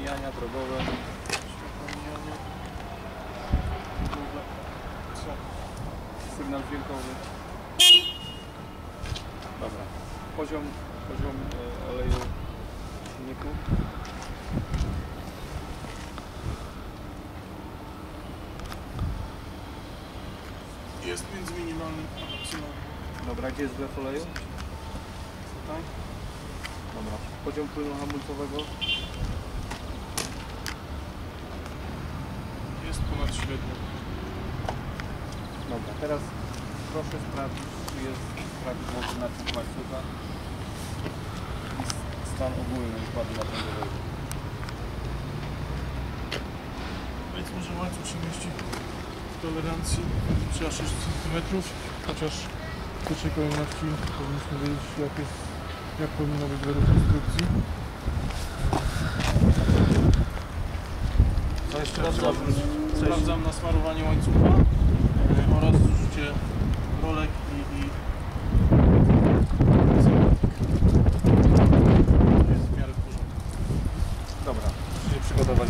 Światłowaniania drogowe. Sygnał dźwiękowy. Dobra. Poziom, poziom e, oleju w silniku. Jest między minimalnym a maksymalnym. Dobra, gdzie jest wlew oleju? Tutaj. Dobra. Poziom płynu hamulcowego. Jest ponad średnią. Dobra, teraz proszę sprawdzić, czy jest może nacisk łańcucha i s- stan ogólny układu napędowego. Powiedzmy, że łańcuch się mieści w tolerancji 3 6 cm, chociaż w pierwszej kolejności powinniśmy wiedzieć jak, jest, jak powinno być według instrukcji. Co jeszcze jeszcze? Sprawdzam nasmarowanie łańcucha e, oraz zużycie rolek i, i jest w miarę w porządku. Dobra, przygotować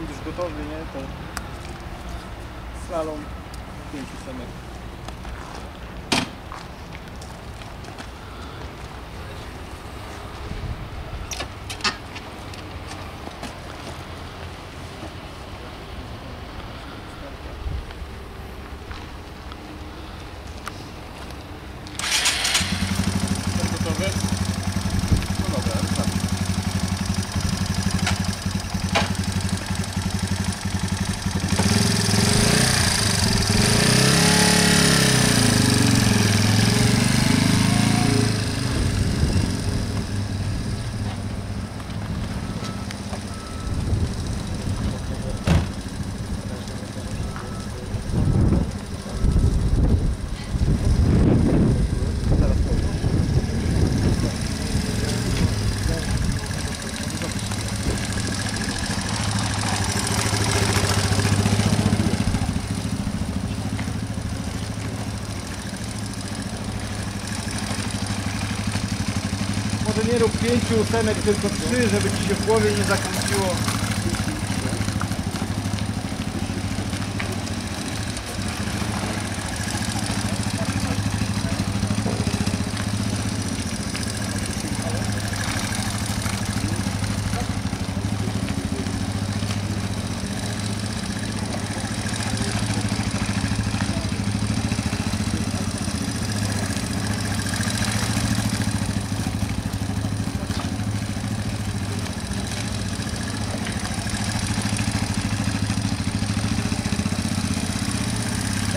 będziesz gotowy, nie, to slalom 5 semek. Nie rób pięciu ósemek, tylko trzy, żeby ci się w głowie nie zakręciło.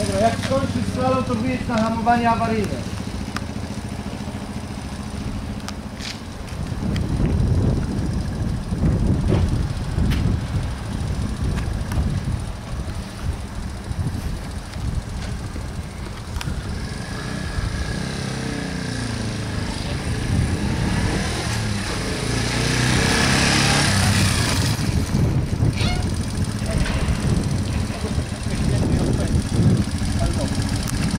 Dobra, jak skończysz slalom, to wyjedź na hamowanie awaryjne.